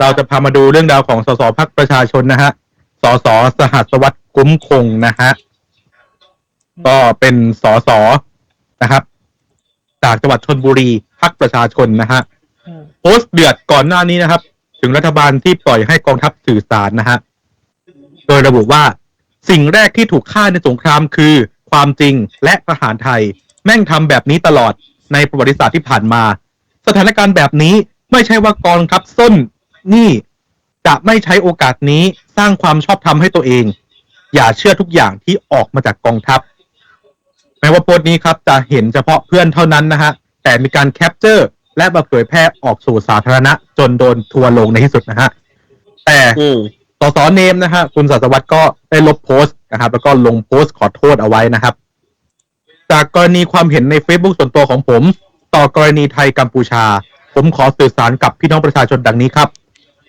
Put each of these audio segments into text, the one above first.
เราจะพามาดูเรื่องราวของสสพักประชาชนนะฮะ สสสหัสวัตรคุ้มคงนะฮะ ก็เป็นสสนะครับ จากจังหวัดชนบุรีพักประชาชนนะฮะอืมโพสต์เดือดก่อนหน้านี้นะครับ ถึงรัฐบาลที่ปล่อยให้กองทัพสื่อสารนะฮะ โดยระบุว่าสิ่งแรกที่ถูกฆ่าในสงครามคือ ความจริงและทหารไทย แม่งทำแบบนี้ตลอดในประวัติศาสตร์ที่ผ่านมา สถานการณ์แบบนี้ไม่ใช่ว่ากองทัพส้น นี่จะไม่ใช้โอกาสนี้สร้างความชอบธรรมให้ตัวเอง อย่าเชื่อทุกอย่างที่ออกมาจากกองทัพ แม้ว่าโพสต์นี้ครับ จะเห็นเฉพาะเพื่อนเท่านั้นนะฮะ แต่มีการแคปเจอร์และมาเผยแพร่ออกสู่สาธารณะ จนโดนทัวร์ลงในที่สุดนะฮะ แต่อืมสสเนมนะฮะคุณศาสวัตรก็ได้ลบโพสต์นะครับ แล้วก็ลงโพสต์ขอโทษเอาไว้นะครับ จากกรณีความเห็นใน Facebook ส่วนตัวของผม ต่อกรณีไทยกัมพูชา ผมขอสื่อสารกับพี่น้องประชาชนดังนี้ครับ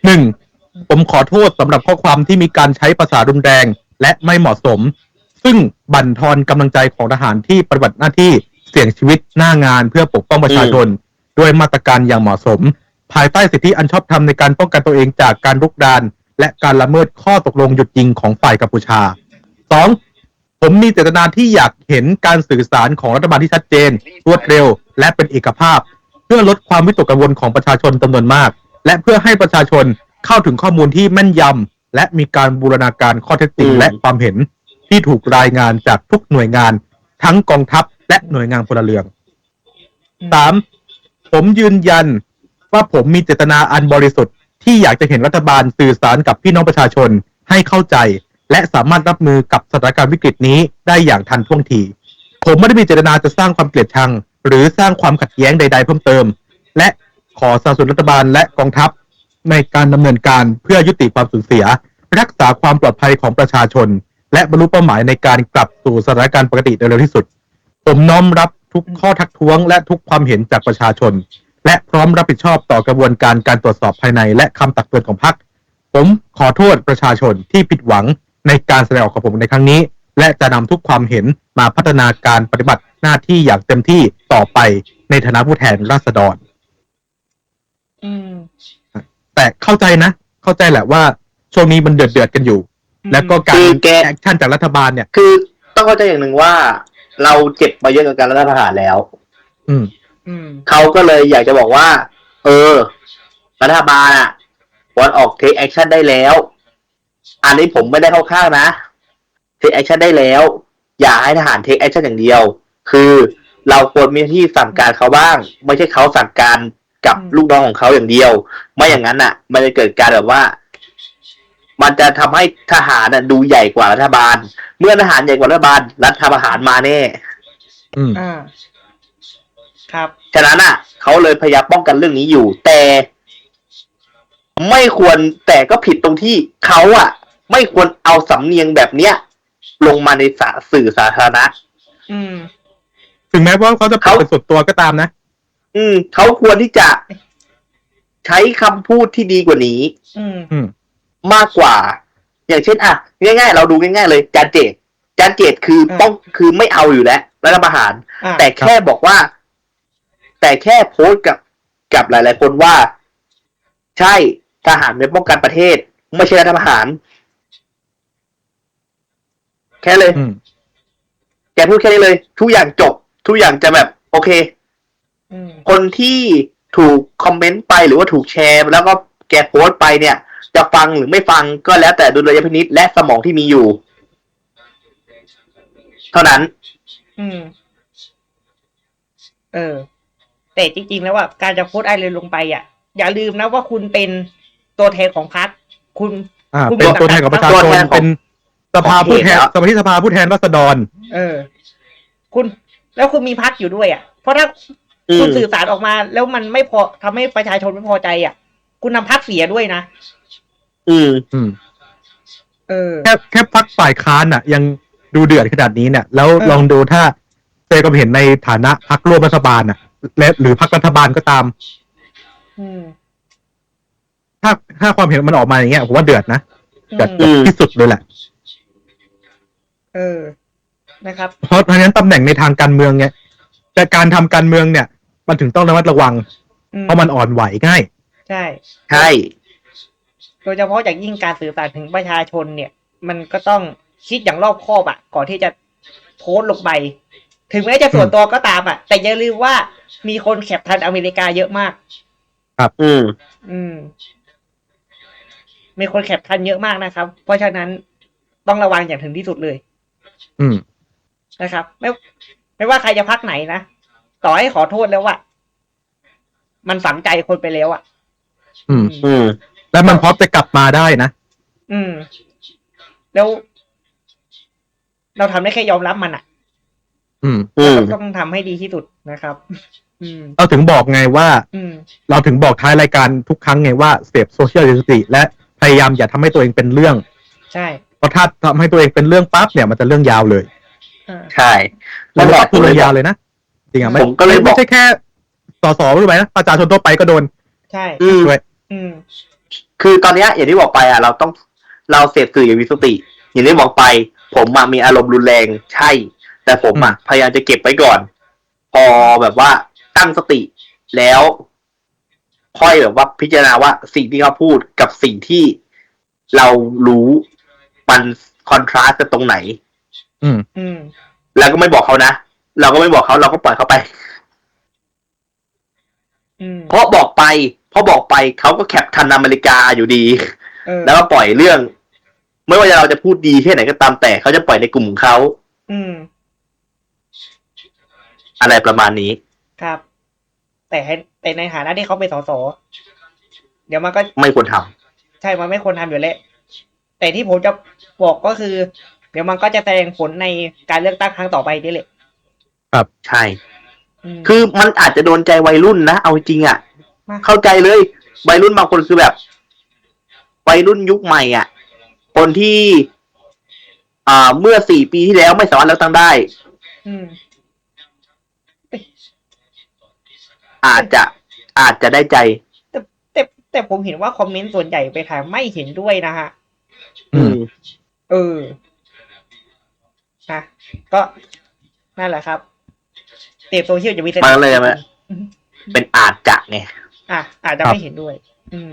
หนึ่งผมขอโทษสำหรับข้อความที่มีการใช้ภาษารุนแรง และไม่เหมาะสม ซึ่งบั่นทอนกำลังใจของทหารที่ปฏิบัติหน้าที่เสี่ยงชีวิตหน้างานเพื่อปกป้องประชาชนด้วยมาตรการอย่างเหมาะสม ภายใต้สิทธิอันชอบธรรมในการป้องกันตัวเองจากการรุกราน และการละเมิดข้อตกลงหยุดยิงของฝ่ายกัมพูชา 2. ผมมีเจตนาที่อยากเห็นการสื่อสารของรัฐบาลที่ชัดเจน รวดเร็ว และเป็นเอกภาพ เพื่อลดความวิตกกังวลของประชาชนจำนวนมาก และเพื่อให้ประชาชนเข้าถึงข้อมูลที่แม่นยำและมีการบูรณาการข้อเท็จจริงอืมและความเห็นที่ถูกรายงานจากทุกหน่วยงาน ทั้งกองทัพและหน่วยงานพลเรือนสามผมยืนยันว่าผมมีเจตนาอันบริสุทธิ์ที่อยากจะเห็นรัฐบาลสื่อสารกับพี่น้องประชาชนให้เข้าใจ และสามารถรับมือกับสถานการณ์วิกฤตนี้ได้อย่างทันท่วงที ผมไม่ได้มีเจตนาจะสร้างความเกลียดชัง หรือสร้างความขัดแย้งใด ๆ เพิ่มเติม และ ขอสนับสนุนรัฐบาลและกองทัพ ในการดำเนินการเพื่อยุติความสูญเสีย รักษาความปลอดภัยของประชาชน และบรรลุเป้าหมายในการกลับสู่สถานการณ์ปกติโดยเร็วที่สุด ผมน้อมรับทุกข้อทักท้วง และทุกความเห็นจากประชาชน และพร้อมรับผิดชอบต่อกระบวนการการตรวจสอบภายในและคำตักเตือนของพรรคผมขอโทษประชาชนที่ผิดหวังในการแสดงออกของผมในครั้งนี้ และจะนำทุกความเห็นมาพัฒนาการปฏิบัติหน้าที่อย่างเต็มที่ต่อไปในฐานะผู้แทนราษฎร อืม แต่เข้าใจนะ เข้าใจแหละว่า ช่วงนี้มันเดือดเดือดๆกันอยู่ แล้วก็การคือแก แอคชั่นจากรัฐบาลเนี่ย คือต้องเข้าใจอย่างหนึ่งว่า เราเจ็บมาเยอะกับการรัฐประหารแล้ว อืม อืม เขาก็เลยอยากจะบอกว่า เออ รัฐบาลอะควรออกเทคแอคชั่นได้แล้ว อันนี้ผมไม่ได้เข้าข้างนะเทคแอคชั่นได้แล้ว อย่าให้ทหารเทคแอคชั่นอย่างเดียว คือเราควรมีหน้าที่สั่งการเขาบ้าง ไม่ใช่เขาสั่งการ กับอืมลูกน้องของเขาอย่างเดียว ไม่อย่างนั้นอะ มันจะเกิดการแบบว่า มันจะทำให้ทหารน่ะดูใหญ่กว่ารัฐบาล เมื่อทหารใหญ่กว่ารัฐบาล รัฐประหารมาแน่อืมอ่าครับฉะนั้นอะเขาเลยพยายามป้องกันเรื่องนี้อยู่ แต่ ไม่ควรแต่ก็ผิดตรงที่เขาอะ ไม่ควรเอาสำเนียงแบบเนี้ย ลงมาในสาสื่อสาธารณะอืมถึงแม้ว่าเขาจะเปิดเขาเป็นส่วนตัวก็ตามนะ อืมเขาควรที่จะใช้คำพูดที่ดีกว่านี้ อืม อืม มากกว่า อย่างเช่น อะ ง่าย ๆ เราดูง่าย ๆ เลย จานเจตจานเจตคืออ่า ต้องคือไม่เอาอยู่แล้วรัฐประหาร อ่าแต่แค่บอกว่า แต่แค่โพสต์กับกับหลาย ๆ คนว่า ใช่ทหารเป็นป้องกันประเทศ ไม่ใช่รัฐประหาร แค่เลย อืม แกพูดแค่นี้เลย ทุกอย่างจบ ทุกอย่างจะแบบ โอเคอืม คนที่ถูกคอมเมนต์ไปหรือว่าถูกแชร์ แล้วก็แกโพสต์ไปเนี่ย จะฟังหรือไม่ฟังก็แล้วแต่ดุลยพินิษและสมองที่มีอยู่ เท่านั้น อืม เออ แต่จริงๆแล้วว่าการจะโพสต์อะไรลงไปอะ อย่าลืมนะว่าคุณเป็นตัวแทนของพรรคคุณ อ่าคุณเป็นตัวแทนของประชาชตัวนแทนของเป็นสภาผู้แทนของเขตแล้วสมาชิกสภาผู้แทนราษฎร เออ คุณ แล้วคุณมีพักอยู่ด้วยอะเพราะถ้าอื คุณมสื่อสารออกมา แล้วมันไม่พอทำให้ประชาชนไม่พอใจอะ คุณนำพักเสียด้วยนะ อืมอืมเออแค่แค่พักฝ่ายค้านอะ ยังดูเดือดขนาดนี้เนี่ย แล้วเออลองดูถ้าเจก็เห็นในฐานะพักร่วมรัฐบาลอะ และหรือพักรัฐบาลก็ตาม อืมถ้าถ้าความเห็นมันออกมาอย่างเงี้ยผมว่าเดือดนะเดือดอืมที่สุดเลยแหละ เออนะครับเพราะเพราะฉะนั้นตำแหน่งในทางการเมืองเนี่ยแต่การทำการเมืองเนี่ย มันถึงต้องระมัดระวัง อืมเพราะมันอ่อนไหวง่าย ใช่ ใช่ โดยเฉพาะอย่างยิ่งการสื่อสารถึงประชาชนเนี่ย มันก็ต้องคิดอย่างรอบคอบอะก่อนที่จะโพสต์ลงไป ถึงแม้จะส่วนตัวก็ตามอะแต่อย่าลืมว่ามีคนแคปทันอเมริกาเยอะมาก อืม อืม มีคนแคปทันเยอะมากนะครับ เพราะฉะนั้นต้องระวังอย่างถึงที่สุดเลยอืม นะครับ ไม่ไม่ว่าใครจะพักไหนนะ ต่อให้ขอโทษแล้วว่ามันฝังใจคนไปแล้วอะอืม อืม และมันพร้อมจะกลับมาได้นะ อืม แล้ว เราทำได้แค่ยอมรับมันอะอืม อืม ต้องทำให้ดีที่สุดนะครับ อืม เราถึงบอกไงว่า อืม เราถึงบอกท้ายรายการทุกครั้งไงว่าเสพโซเชียลสติและพยายามอย่าทำให้ตัวเองเป็นเรื่อง ใช่เพราะถ้าทำให้ตัวเองเป็นเรื่องปั๊บเนี่ยมันจะเรื่องยาวเลย อ่า ใช่ แล้แล้ววก็บอกพูดเรื่องยาวเลยนะ จริงอะไม่ผมก็เลยบอก ไม่ใช่แค่สสรู้ไหมนะประชาชนทั่วไปก็โดนใช่ อืม ด้วย อืม คือตอนเนี้ยอย่างที่บอกไปอะเราต้องเราเสพสื่ออย่างมีสติ อย่างที่บอกไป ผมอะมีอารมณ์รุนแรงใช่ แต่ผมอะพยายามจะเก็บไว้ก่อน พอแบบว่าตั้งสติแล้ว ค่อยแบบว่าพิจารณาว่าสิ่งที่เขาพูดกับสิ่งที่เรารู้มันคอนทราสต์กันตรงไหน อืม อืม แล้วก็ไม่บอกเขานะ เราก็ไม่บอกเขาเราก็ปล่อยเขาไป อืมเพราะบอกไป เพราะบอกไปเขาก็แคปทันอเมริกาอยู่ดี เออแล้วก็ปล่อยเรื่อง ไม่ว่าเราจะพูดดีแค่ไหนก็ตามแต่เขาจะปล่อยในกลุ่มของเขาอืม อะไรประมาณนี้ ครับ แต่ให้แต่ในฐานะที่เขาเป็นสสเดี๋ยวมันก็ไม่ควรทำใช่มันไม่ควรทำอยู่แล้วแต่ที่ผมจะบอกก็คือ เดี๋ยวมันก็จะแสดงผลในการเลือกตั้งครั้งต่อไปนี่แหละ ใช่อืมคือมันอาจจะโดนใจวัยรุ่นนะ เอาจริงอะ่ะ มากเข้าใจเลย วัยรุ่นบางคนคือแบบ วัยรุ่นยุคใหม่อะ่ะ คนที่ อ่า เมื่อสี่ปีที่แล้วไม่สามารถเลือกตั้งได้ อืม อาจจะอาจจะได้ใจ แต่แต่แต่ผมเห็นว่าคอมเมนต์ส่วนใหญ่ไปทางไม่เห็นด้วยนะฮะ อืม เออนะก็นั่นแหละครับ เตปโซเชียลจะมีสติมันเลยไหมอืมเป็นอาจจะไง อะอาจจะครับไม่เห็นด้วย อืม